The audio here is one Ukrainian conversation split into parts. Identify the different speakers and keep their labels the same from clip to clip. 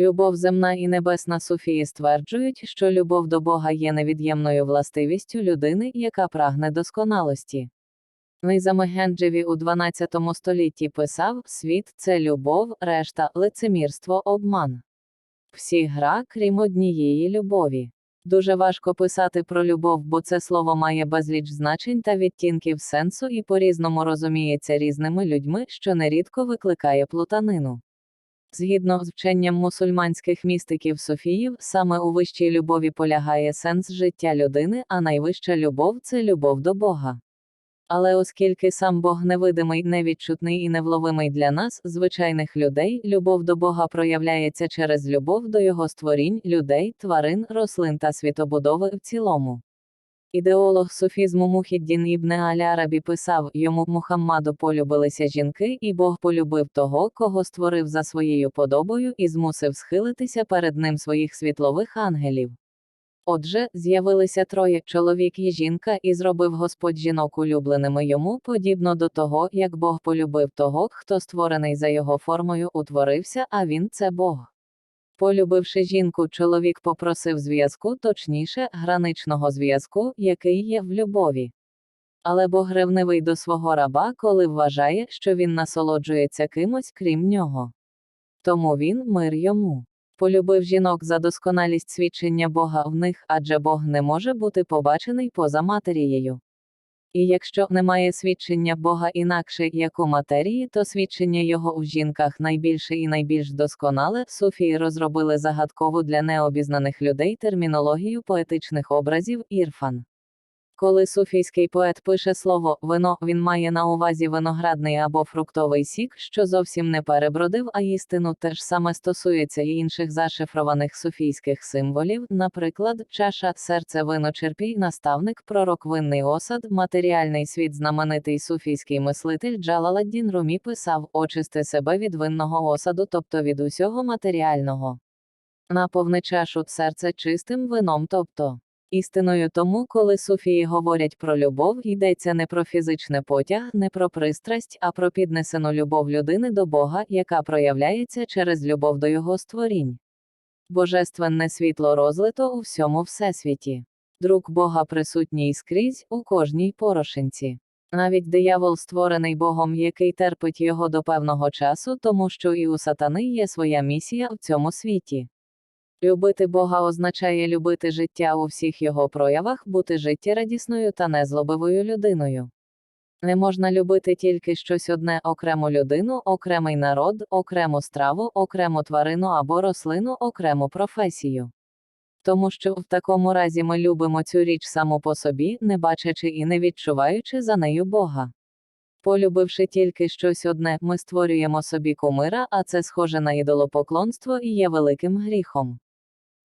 Speaker 1: Любов земна і небесна Софії стверджують, що любов до Бога є невід'ємною властивістю людини, яка прагне досконалості. Низами Генджеві у 12 столітті писав світ це любов, решта лицемірство, обман. Всі гра, крім однієї любові. Дуже важко писати про любов, бо це слово має безліч значень та відтінків сенсу і по-різному розуміється різними людьми, що нерідко викликає плутанину. Згідно з вченням мусульманських містиків Софіїв, саме у вищій любові полягає сенс життя людини, а найвища любов це любов до Бога. Але оскільки сам Бог невидимий, невідчутний і невловимий для нас, звичайних людей, любов до Бога проявляється через любов до його створінь, людей, тварин, рослин та світобудови в цілому. Ідеолог суфізму Мухіддін Ібн Аль-Арабі писав, йому Мухаммаду полюбилися жінки, і Бог полюбив того, кого створив за своєю подобою і змусив схилитися перед ним своїх світлових ангелів. Отже, з'явилися троє чоловік і жінка, і зробив Господь жінок улюбленими йому, подібно до того, як Бог полюбив того, хто створений за його формою утворився, а він це Бог. Полюбивши жінку, чоловік попросив зв'язку, точніше, граничного зв'язку, який є в любові. Але Бог ревнивий до свого раба, коли вважає, що він насолоджується кимось, крім нього. Тому він мир йому. Полюбив жінок за досконалість свідчення Бога в них, адже Бог не може бути побачений поза матерією. І якщо немає свідчення Бога інакше, як у матерії, то свідчення його у жінках найбільше і найбільш досконале. Суфії розробили загадкову для необізнаних людей термінологію поетичних образів ірфан. Коли суфійський поет пише слово вино, він має на увазі виноградний або фруктовий сік, що зовсім не перебродив, а істину теж саме стосується і інших зашифрованих суфійських символів, наприклад, чаша, серце виночерпій, наставник, пророк винний осад, матеріальний світ, знаменитий суфійський мислитель Джалаладдін Румі писав очисти себе від винного осаду, тобто від усього матеріального. Наповни чашу серце чистим вином, тобто. Істиною тому, коли суфії говорять про любов, йдеться не про фізичне потяг, не про пристрасть, а про піднесену любов людини до Бога, яка проявляється через любов до його створінь. Божественне світло розлито у всьому всесвіті. Друк Бога присутній скрізь у кожній порошинці. Навіть диявол створений Богом, який терпить його до певного часу, тому що і у сатани є своя місія в цьому світі. Любити Бога означає любити життя у всіх його проявах, бути життєрадісною та незлобивою людиною. Не можна любити тільки щось одне окрему людину, окремий народ, окрему страву, окрему тварину або рослину, окрему професію. Тому що в такому разі ми любимо цю річ саму по собі, не бачачи і не відчуваючи за нею Бога. Полюбивши тільки щось одне, ми створюємо собі кумира, а це схоже на ідолопоклонство і є великим гріхом.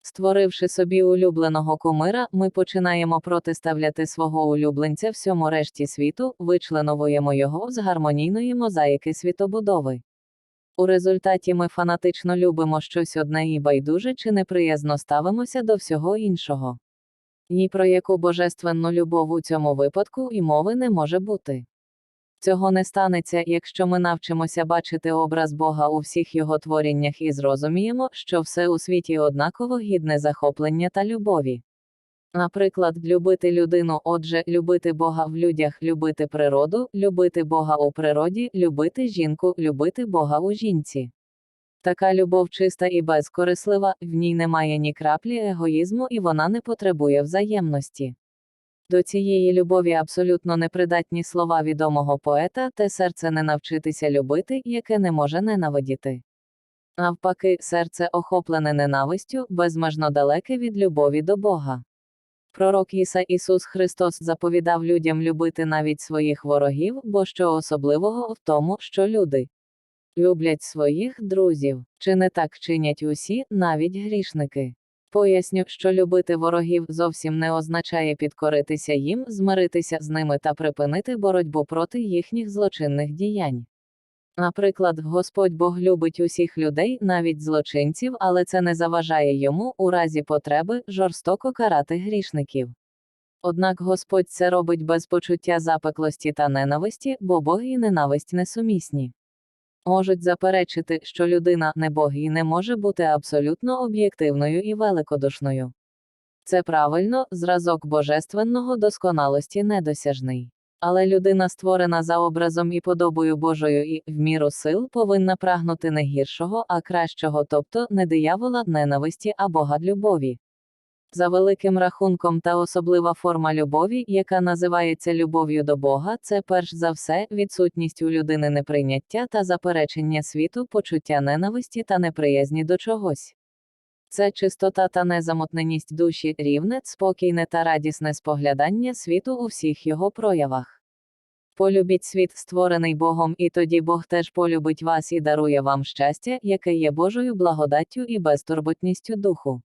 Speaker 1: Створивши собі улюбленого кумира, ми починаємо протиставляти свого улюбленця всьому решті світу, вичленовуємо його з гармонійної мозаїки світобудови. У результаті ми фанатично любимо щось одне і байдуже чи неприязно ставимося до всього іншого. Ні про яку божественну любов у цьому випадку і мови не може бути. Цього не станеться, якщо ми навчимося бачити образ Бога у всіх його творіннях і зрозуміємо, що все у світі однаково гідне захоплення та любові. Наприклад, любити людину, отже, любити Бога в людях, любити природу, любити Бога у природі, любити жінку, любити Бога у жінці. Така любов чиста і безкорислива, в ній немає ні краплі егоїзму і вона не потребує взаємності. До цієї любові абсолютно непридатні слова відомого поета, те серце не навчитися любити, яке не може ненавидіти. Навпаки, серце охоплене ненавистю, безмежно далеке від любові до Бога. Пророк Іса Ісус Христос заповідав людям любити навіть своїх ворогів, бо що особливого в тому, що люди люблять своїх друзів, чи не так чинять усі, навіть грішники. Поясню, що любити ворогів зовсім не означає підкоритися їм, змиритися з ними та припинити боротьбу проти їхніх злочинних діянь. Наприклад, Господь Бог любить усіх людей, навіть злочинців, але це не заважає йому, у разі потреби, жорстоко карати грішників. Однак Господь це робить без почуття запеклості та ненависті, бо Бог і ненависть несумісні. Можуть заперечити, що людина не Бог і не може бути абсолютно об'єктивною і великодушною. Це правильно, зразок божественного досконалості недосяжний. Але людина, створена за образом і подобою Божою і, в міру сил, повинна прагнути не гіршого, а кращого, тобто не диявола ненависті, а Бога любові. За великим рахунком та особлива форма любові, яка називається любов'ю до Бога, це перш за все відсутність у людини неприйняття та заперечення світу, почуття ненависті та неприязні до чогось. Це чистота та незамутненість душі, рівне, спокійне та радісне споглядання світу у всіх його проявах. Полюбіть світ, створений Богом, і тоді Бог теж полюбить вас і дарує вам щастя, яке є Божою благодаттю і безтурботністю духу.